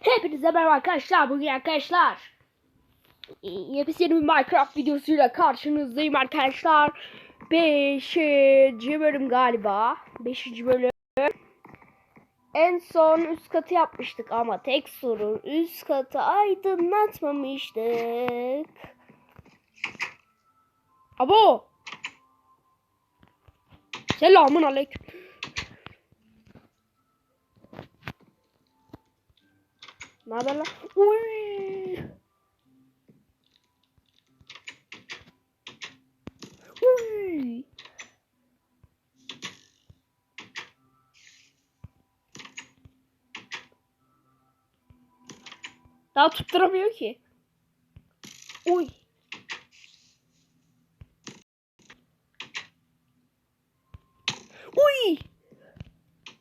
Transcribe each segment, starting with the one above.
Hepinize merhaba arkadaşlar. Bugün arkadaşlar yepyeni bir Minecraft videosuyla karşınızdayım arkadaşlar. 5. bölüm galiba. 5. bölüm. En son üst katı yapmıştık ama tek sorun üst katı aydınlatmamıştık. Abo! Selamun aleyküm. Ne haber lan? Uy! Uy! Daha tutturamıyor ki. Uy. Uy.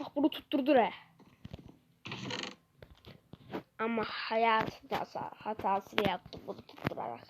Bak bunu tutturdu re. Hayat hatası, hatasını yaptım bunu tutturarak.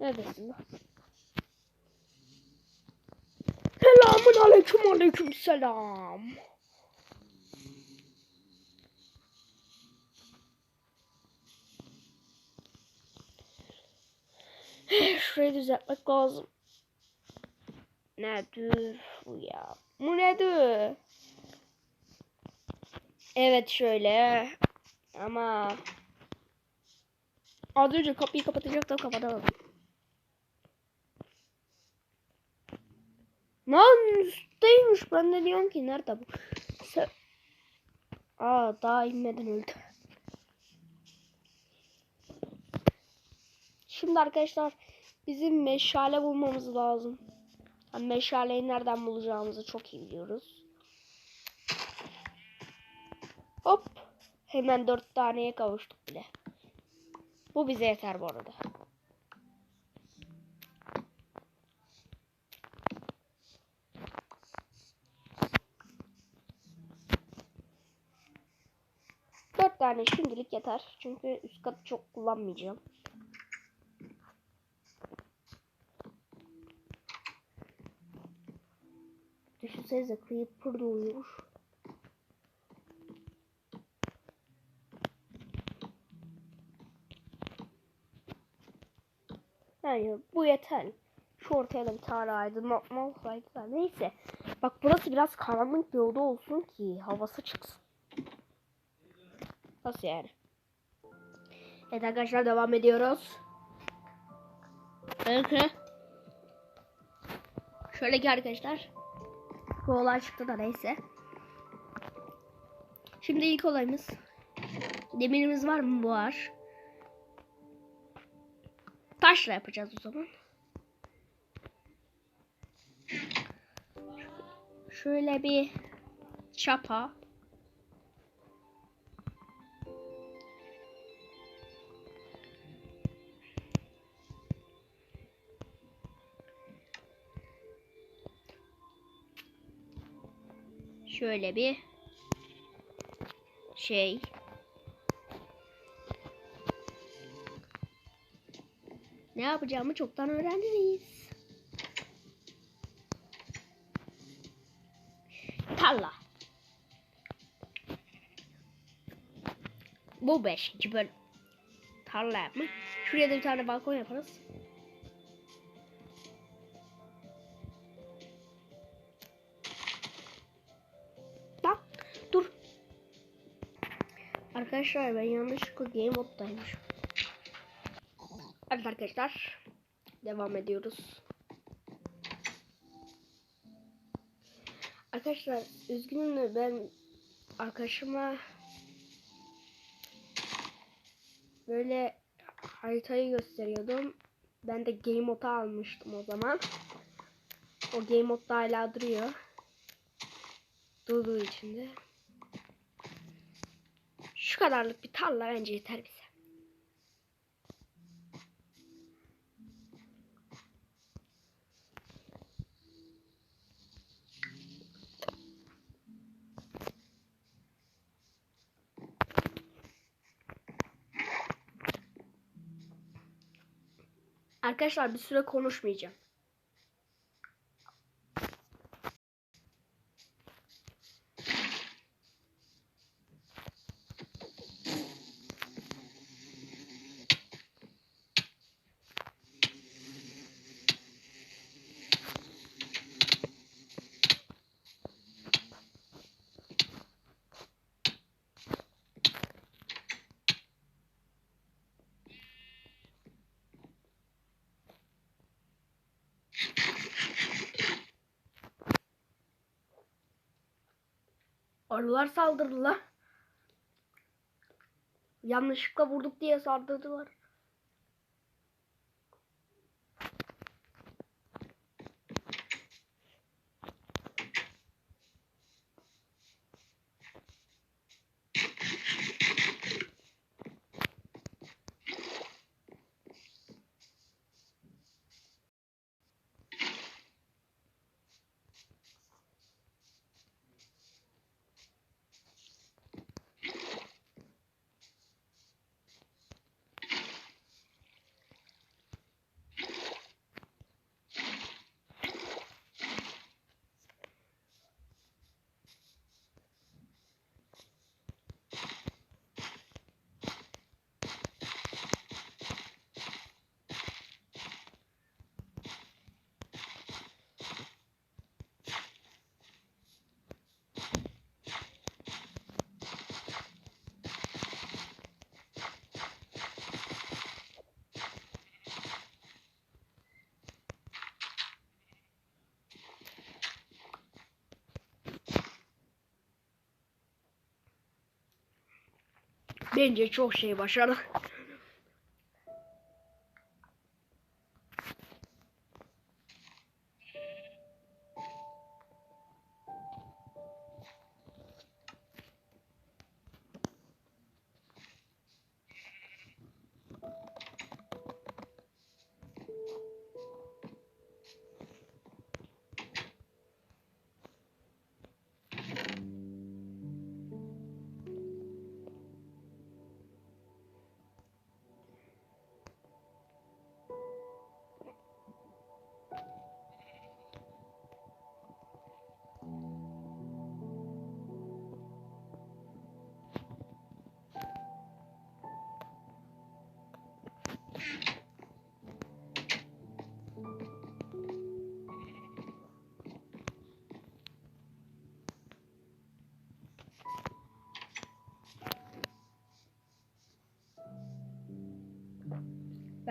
Neredesin lan? Selamun aleyküm aleyküm selam. Şurayı düzeltmek lazım. Nedir bu ya? Bu nedir? Evet şöyle. Ama az önce kapıyı kapatacaktım kapatamadım. Lan üstteymiş. Ben de diyorum ki nerede bu? Se Aa daha inmeden öldü. Şimdi arkadaşlar bizim meşale bulmamız lazım. Meşaleyi nereden bulacağımızı çok iyi biliyoruz. Hop. Hemen dört taneye kavuştuk bile. Bu bize yeter bu arada. Dört tane şimdilik yeter. Çünkü üst katı çok kullanmayacağım. Düşünsenize Creeper doğuyor. Yani bu yeter. Şu ortaya da bir tane aydınlatma olsaydı da. Neyse. Bak burası biraz karanlık bir oda olsun ki havası çıksın. Nasıl yani? Evet arkadaşlar devam ediyoruz. Bakın. Şöyle ki arkadaşlar. Bu olay çıktı da neyse. Şimdi ilk olayımız. Demirimiz var mı? Var. Taşla yapacağız o zaman. Şöyle bir çapa. Şöyle bir şey. Ne yapacağımı çoktan öğrendiniz. Tarla. Bu beşinci bölüm. Tarla yapma. Şuraya da bir tane balkon yaparız. Arkadaşlar ben yanlışlıkla game moddaymışım. Evet arkadaşlar. Devam ediyoruz. Arkadaşlar üzgünüm de ben arkadaşıma böyle haritayı gösteriyordum. Ben de game modu almıştım o zaman. O game modda hala duruyor. Durduğu içinde. Şu kadarlık bir tarla bence yeter bize. Arkadaşlar bir süre konuşmayacağım. Arılar saldırdılar. Yanlışlıkla vurduk diye saldırdılar. Bence çok şey başardı.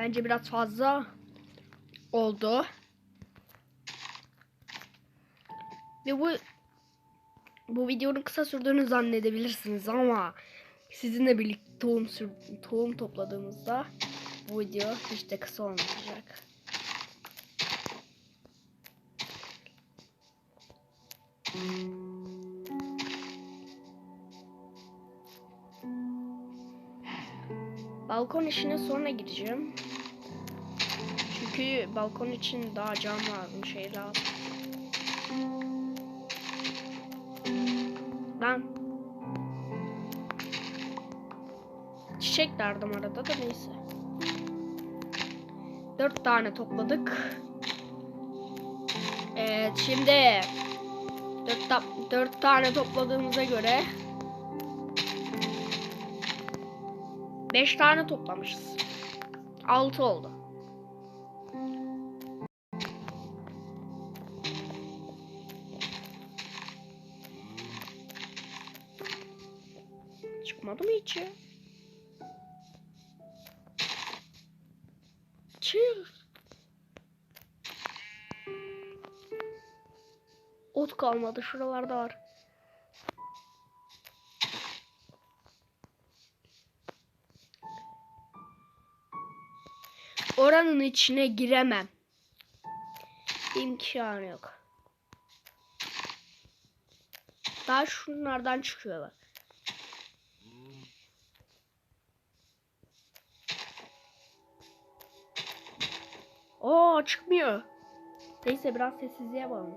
Bence biraz fazla oldu. Ve bu bu videonun kısa sürdüğünü zannedebilirsiniz ama sizinle birlikte tohum sür, tohum topladığımızda bu video hiç de kısa olmayacak. Balkon işine sonra gideceğim. Çünkü balkon için daha cam lazım, şey lazım. Ben çiçek derdim arada da neyse. Dört tane topladık. Evet şimdi dört, ta dört tane topladığımıza göre beş tane toplamışız. Altı oldu. Ya? Çık. Ot kalmadı. Şuralarda var. Oranın içine giremem. İmkanı yok. Daha şunlardan çıkıyorlar. Oo çıkmıyor. Neyse biraz sessizliğe alalım.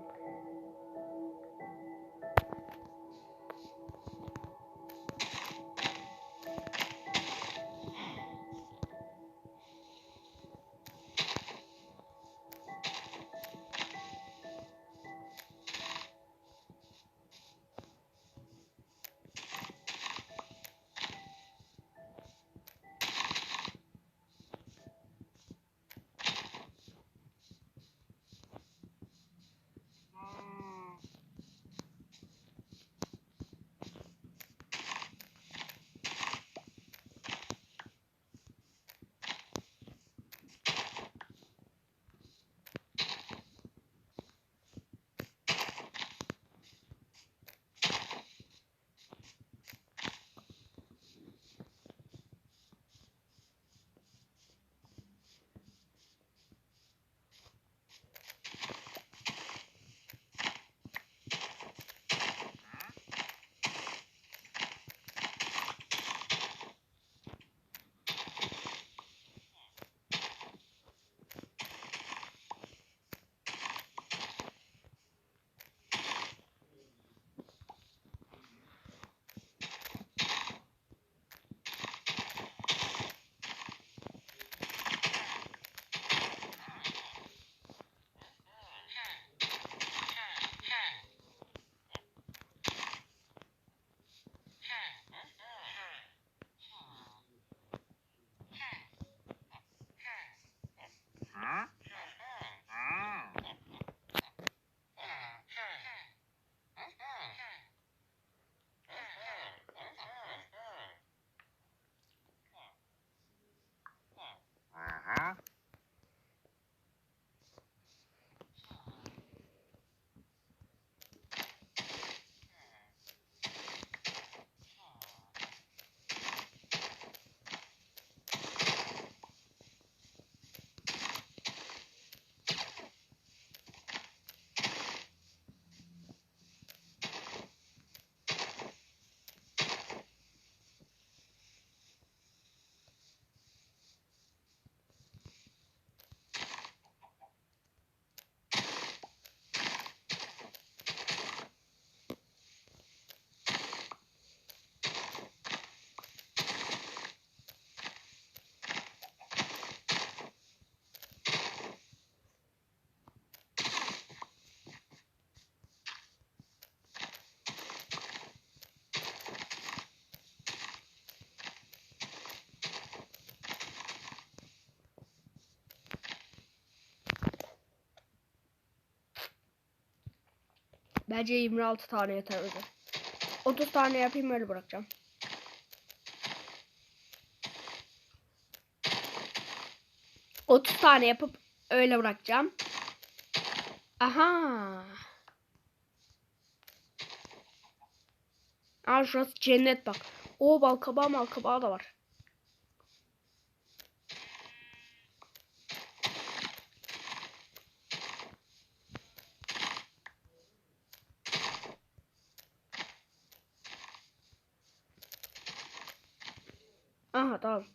Bence 26 tane yeter öyle. 30 tane yapayım öyle bırakacağım. Otuz tane yapıp öyle bırakacağım. Aha. Aa şurası cennet bak. O bal kabağı mal kabağı da var. Tamam.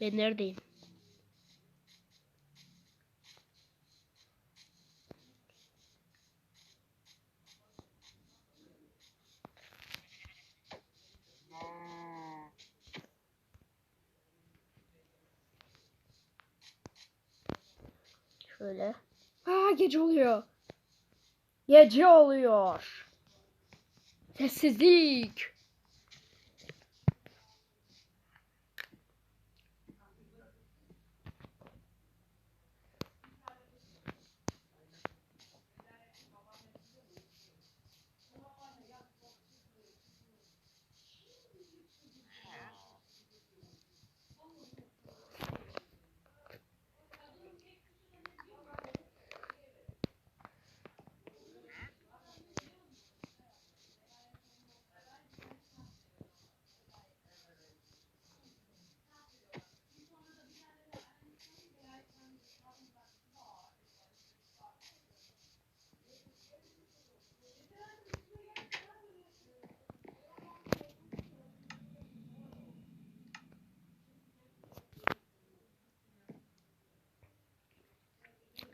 Ben neredeyim? Şöyle. Aa gece oluyor. Gece oluyor. Sessizlik.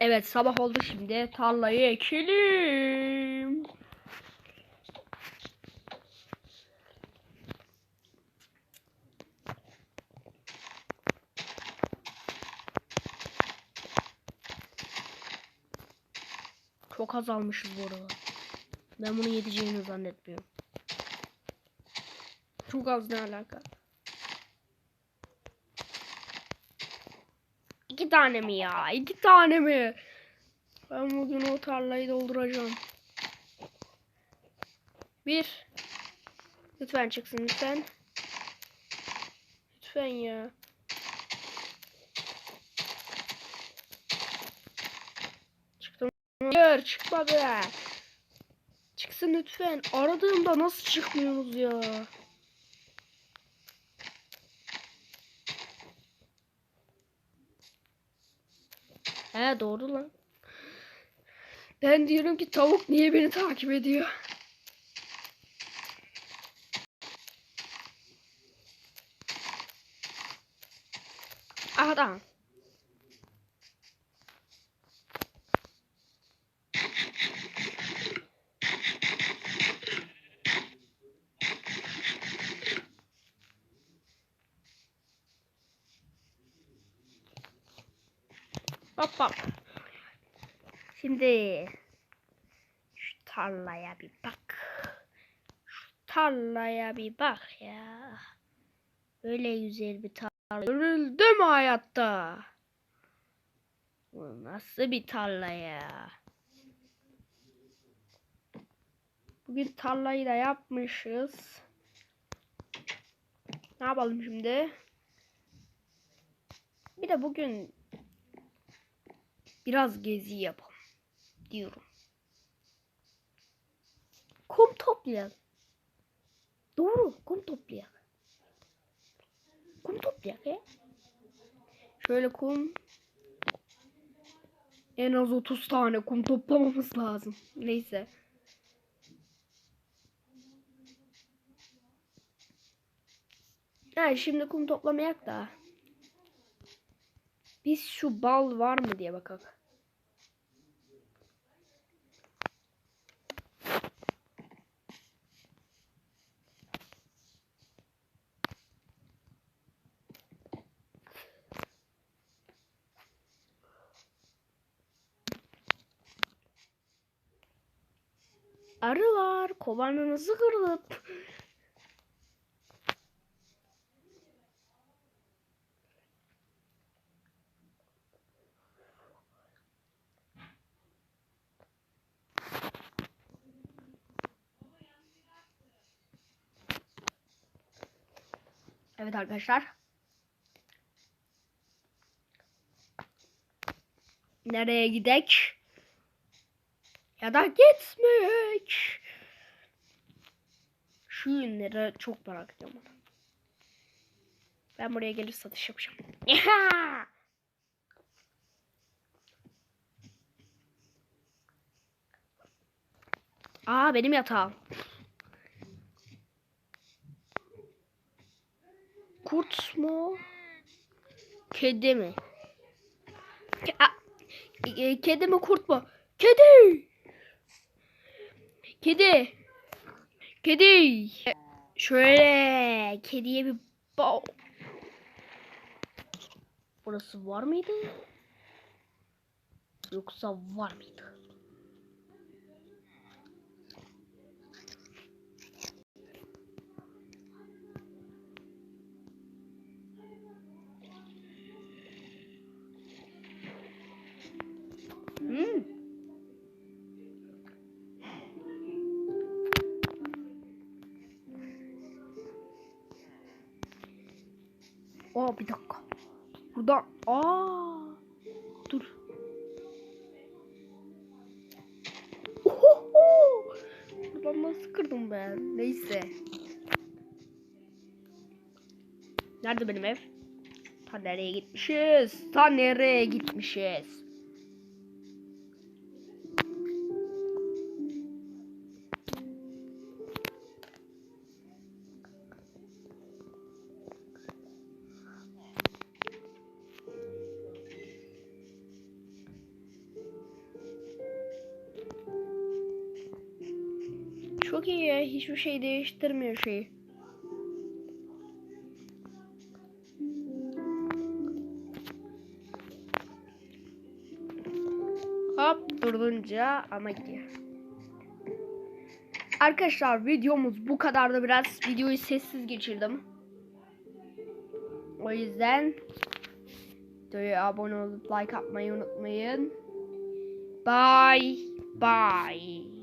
Evet sabah oldu şimdi. Tarlayı ekelim. Çok azalmışız bu arada. Ben bunu yeteceğini zannetmiyorum. Çok az ne alaka? İki tane mi ya? İki tane mi? Ben bugün o tarlayı dolduracağım. Bir. Lütfen çıksın lütfen. Lütfen ya. Çıktım. Hayır çıkmadı. Çıksın lütfen. Aradığımda nasıl çıkmıyorsunuz ya? He doğru lan. Ben diyorum ki tavuk niye beni takip ediyor? Aha tamam. Hop hop. Şimdi şu tarlaya bir bak. Şu tarlaya bir bak ya. Böyle güzel bir tarla görüldü mü hayatta? Bu nasıl bir tarla ya? Bugün tarlayı da yapmışız. Ne yapalım şimdi? Bir de bugün biraz gezi yapalım diyorum. Kum toplayalım. Doğru, kum toplayalım. Kum toplayalım ya. Şöyle kum en az 30 tane kum toplamamız lazım. Neyse. Yani şimdi kum toplamayak da. Biz şu bal var mı diye bakalım. Kovanı kırılıp? Evet arkadaşlar. Nereye gidek? Ya da gitmek. Şu ürünleri çok merak ediyorum. Ben buraya gelir satış yapacağım. Aa benim yatağım. Kurt mu? Kedi mi? Aa, e, kedi mi kurt mu? Kedi. Kedi. Kedi. Şöyle kediye bir bak. Burası var mıydı? Yoksa var mıydı? Aa bir dakika. Burada aa dur. Ohoho! Buradan nasıl kırdım ben? Neyse. Nerede benim ev? Ta nereye gitmişiz? Ta nereye gitmişiz? Çok iyi ya. Hiçbir şey değiştirmiyor şeyi. Hop durunca ama gidiyor. Arkadaşlar videomuz bu kadardı biraz. Videoyu sessiz geçirdim. O yüzden videoya abone olup like atmayı unutmayın. Bye bye.